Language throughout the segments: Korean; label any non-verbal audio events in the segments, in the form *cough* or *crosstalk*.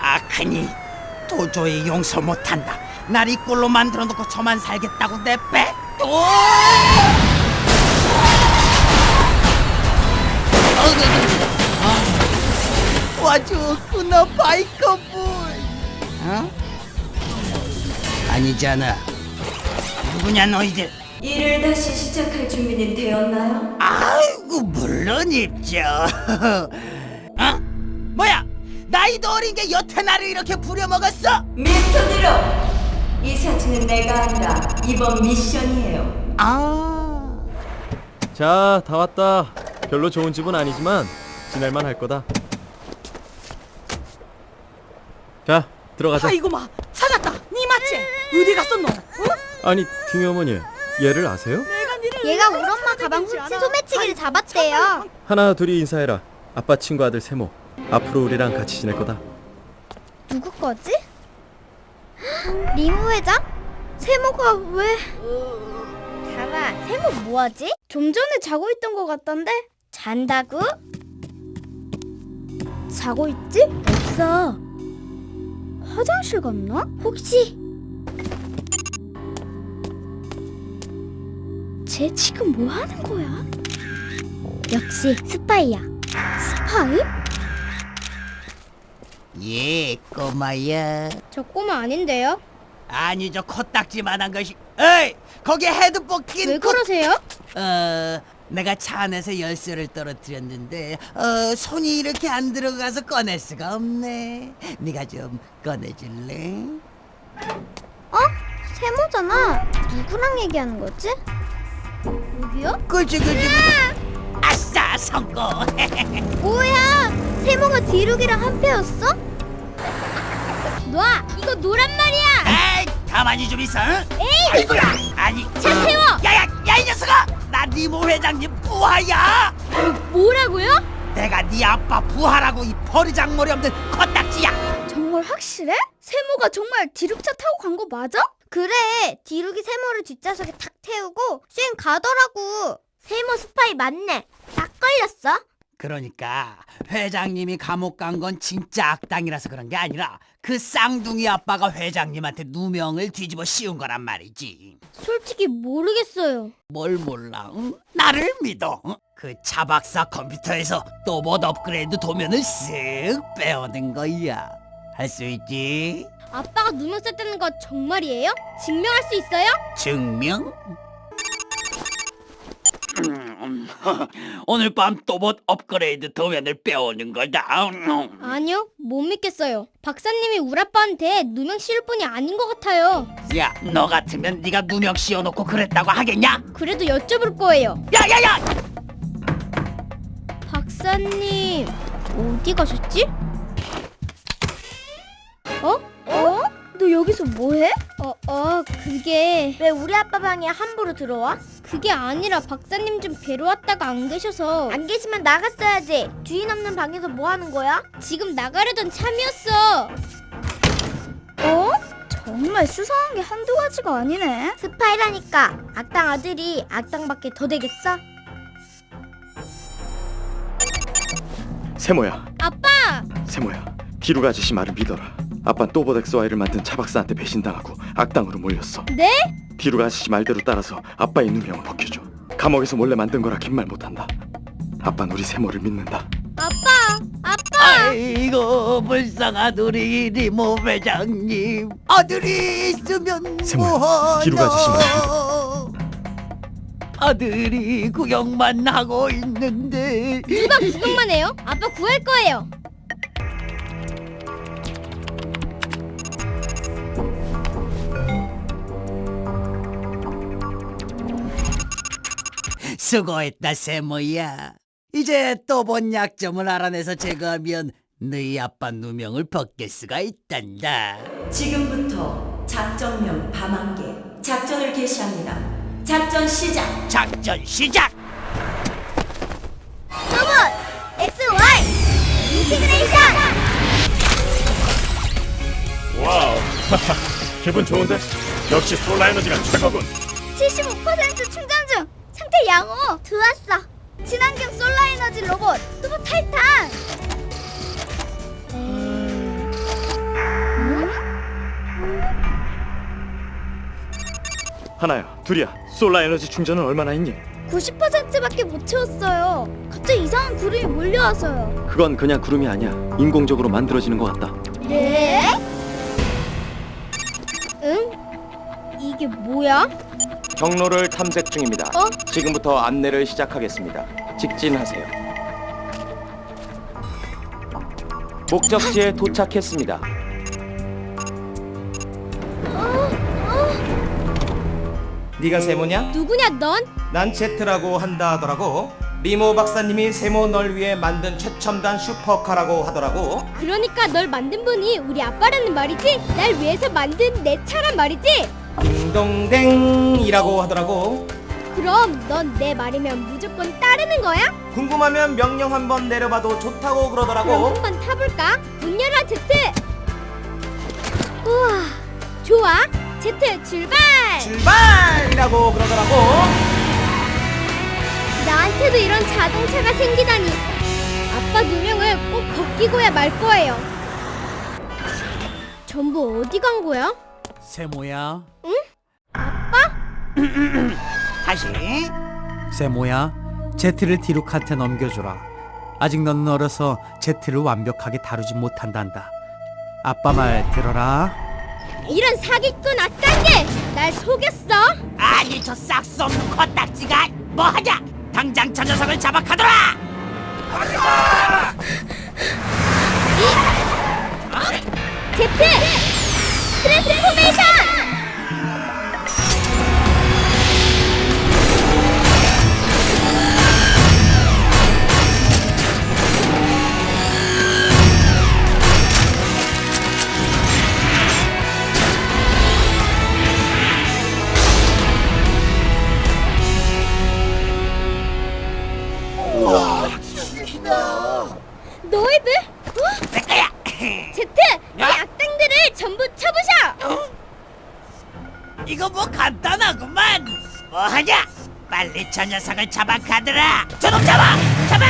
아크니 도저히 용서 못한다. 날 이 꼴로 만들어 놓고 저만 살겠다고 내 빼? 또! 와주었구나 바이커볼. 어? 아니잖아. 누구냐 너희들? 일을 다시 시작할 준비는 되었나요? 아이고 물론 있죠. *laughs* 나이도 어린 게 여태 나를 이렇게 부려먹었어? 미스터 드로! 이 사진은 내가 한다. 이번 미션이에요. 아. 자, 다 왔다. 별로 좋은 집은 아니지만 지낼만 할 거다. 자, 들어가자. 아이고 마 찾았다 니 맞지? 어디 갔었노? 어? 아니, 딩이 어머니, 얘를 아세요? 내가 니를 얘가 왜 우리 엄마 가방 훔친? 소매치기를 잡았대요. 하나, 둘이 인사해라. 아빠 친구 아들 세모. 앞으로 우리랑 같이 지낼 거다. 누구 거지? 리무 회장? 세모가 왜? 가라, 세모 뭐하지? 좀 전에 자고 있던 것 같던데? 잔다고? 자고 있지? 없어. 화장실 갔나? 혹시? 쟤 지금 뭐 하는 거야? 역시 스파이야. 스파이? 예, 꼬마야. 저 꼬마 아닌데요? 아니 저 코딱지만한 것이. 에이, 거기 헤드폰 낀. 왜 코- 그러세요? 어, 내가 차 안에서 열쇠를 떨어뜨렸는데 어, 손이 이렇게 안 들어가서 꺼낼 수가 없네. 네가 좀 꺼내줄래? 어? 세모잖아. 누구랑 얘기하는 거지? 여기요? 그지 그지. 아싸 성공. *laughs* 뭐야? 세모가 디룩이랑 한패였어? 놔! 이거 노란 말이야! 에이, 가만히 좀 있어. 에이, 아이고야. 아니, 차 세워! 야야, 야 이 녀석아. 나 니모 회장님 부하야. 뭐라고요? 내가 네 아빠 부하라고 이 버리장머리 없는 코딱지야. 정말 확실해? 세모가 정말 디룩차 타고 간 거 맞아? 그래 디룩이 세모를 뒷좌석에 탁 태우고 쌩 가더라고 세모 스파이 맞네 딱 걸렸어 그러니까 회장님이 감옥 간 건 진짜 악당이라서 그런 게 아니라 그 쌍둥이 아빠가 회장님한테 누명을 뒤집어 씌운 거란 말이지. 솔직히 모르겠어요 뭘 몰라? 응? 나를 믿어. 응? 그 차박사 컴퓨터에서 또봇 업그레이드 도면을 쓱 빼어든 거야. 할 수 있지? 아빠가 누명 썼다는 거 정말이에요? 증명할 수 있어요? 증명? 음, *laughs* 오늘 밤 또봇 업그레이드 도면을 빼오는 거다. 음. 아니요 못 믿겠어요 박사님이 우리 아빠한테 누명 씌울 분이 아닌 것 같아요 야, 너 같으면 네가 누명 씌워놓고 그랬다고 하겠냐? 그래도 여쭤볼 거예요 야야야! 박사님 어디 가셨지? 어? 어? 너 여기서 뭐해? 어, 어, 그게 왜 우리 아빠 방에 함부로 들어와? 그게 아니라 박사님 좀 뵈러 왔다가 안 계셔서 안 계시면 나갔어야지 주인 없는 방에서 뭐 하는 거야? 지금 나가려던 참이었어 어? 정말 수상한 게 한두 가지가 아니네 스파이라니까 악당 아들이 악당밖에 더 되겠어? 세모야, 아빠! 세모야. 디룩 아저씨 말을 믿어라. 아빤 또보덱스와이를 만든 차박사한테 배신당하고 악당으로 몰렸어. 네? 디룩 아저씨 말대로 따라서 아빠의 누명을 벗겨줘. 감옥에서 몰래 만든 거라 긴 말 못한다. 아빤 우리 세모를 믿는다. 아빠! 아빠! 아이고 불쌍한 우리 리모 회장님 아들이 있으면 세모야, 뭐하나 뒤로 가주시면 아들이 구경만 하고 있는데 누가 구경만 해요? 아빠 구할 거예요. 수고했다 세모야 이제 또 본 약점을 알아내서 제거하면 너희 아빠 누명을 벗길 수가 있단다 지금부터 작전명 밤한개 작전을 개시합니다. 작전 시작! 작전 시작 로봇 X Y 인티그레이션. 와우 *laughs* 기분 좋은데? 역시 솔라 에너지가 최고군 75% 충전 중. 황태 양호 좋았어 친환경 솔라 에너지 로봇 투브 타이탄! 하나야, 둘이야. 솔라 에너지 충전은 얼마나 있니? 90%밖에 못 채웠어요 갑자기 이상한 구름이 몰려와서요 그건 그냥 구름이 아니야. 인공적으로 만들어지는 것 같다. 네? 응? 이게 뭐야? 경로를 탐색 중입니다. 어? 지금부터 안내를 시작하겠습니다. 직진하세요. 목적지에 도착했습니다. 네가 세모냐? 누구냐 넌? 난 제트라고 한다 하더라고. 리모 박사님이 세모 널 위해 만든 최첨단 슈퍼카라고 하더라고. 그러니까 널 만든 분이 우리 아빠라는 말이지? 날 위해서 만든 내 차란 말이지? 딩동댕이라고 하더라고. 그럼 넌 내 말이면 무조건 따르는 거야? 궁금하면 명령 한번 내려봐도 좋다고 그럼 그러더라고. 한번 타볼까? 문 열어 제트! 우와 좋아 제트 출발! 출발이라고 그러더라고. 나한테도 이런 자동차가 생기다니 아빠 누명을 꼭 벗기고야 말 거예요 전부 어디 간 거야? 세모야. 응? 아빠? *clears throat* 다시. 세모야, 제트를 디룩한테 넘겨줘라. 아직 넌 어려서 제트를 완벽하게 다루지 못한단다. 아빠 말 들어라. 이런 사기꾼 악당들! 날 속였어? 아니 저 싹수 없는 코딱지가 뭐 하냐? 당장 저 녀석을 잡아 가더라. 제트! 트랜스포메이션! 너희들? 어? 내 *laughs* 거야. 제트! 이 악당들을 전부 쳐부셔! 이거 뭐 간단하구만. 뭐 하냐? 빨리 저 녀석을 잡아 가더라. 저놈 잡아, 잡아.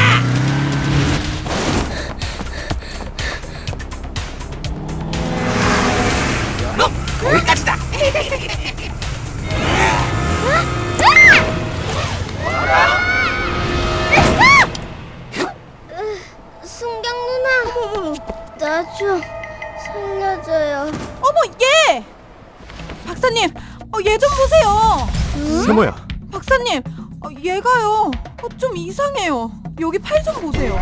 얘가요. 어, 좀 이상해요. 여기 팔 좀 보세요.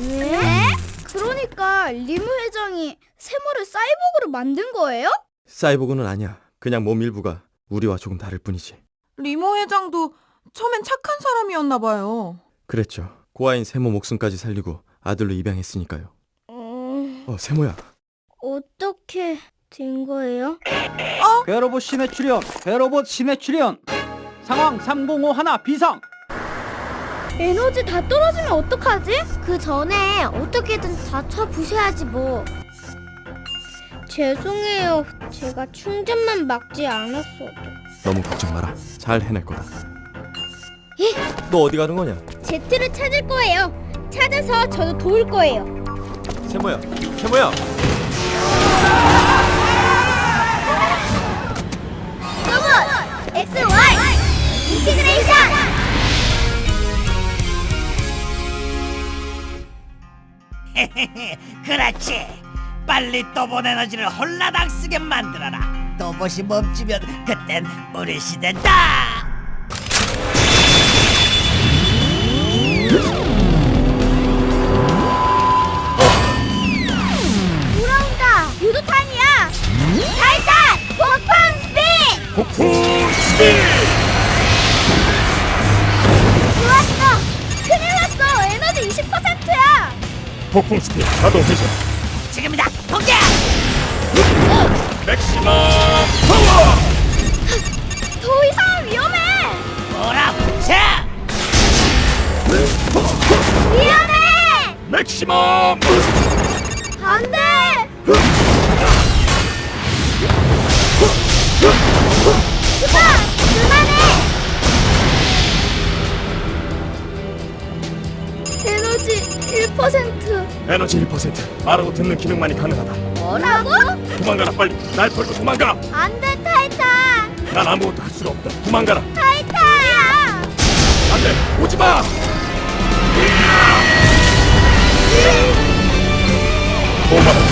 네? 그러니까 리무 회장이 세모를 사이보그로 만든 거예요? 사이보그는 아니야. 그냥 몸 일부가 우리와 조금 다를 뿐이지. 리모 회장도 처음엔 착한 사람이었나 봐요. 그랬죠. 고아인 세모 목숨까지 살리고 아들로 입양했으니까요. 음, 어, 세모야. 어떻게 된 거예요? 배로봇 신의 출현, 배로봇 신의 출현. 상황 305 하나 비상. 에너지 다 떨어지면 어떡하지? 그 전에 어떻게든 다 쳐부셔야지 뭐. 죄송해요. 제가 충전만 막지 않았어도. 너무 걱정 마라. 잘 해낼 거다. 너 어디 가는 거냐? 제트를 찾을 거예요. 찾아서 저도 도울 거예요. 세모야, 세모야. 인티그레이션. *laughs* 그렇지. 빨리 또본 에너지를 홀라당 쓰게 만들어라. 또봇이 멈추면 그땐 우리 시대다. 돌아온다. 유도탄이야. 타이탄 폭풍 스피드. 폭풍 스피드! 폭풍 스피드 가동 해제. 지금이다. 공격! 맥시멈 파워! 더 이상 위험해. 몰아붙여! 위험해. 맥시멈! 안 돼! 그만! 그만해! 에너지 1% 에너지 1% 말하고 듣는 기능만이 가능하다. 뭐라고? 도망가라 빨리. 날 벌고 도망가 안 돼 타이탄. 난 아무것도 할 수가 없다. 도망가라. 타이탄! 안돼. 오지마! 고마워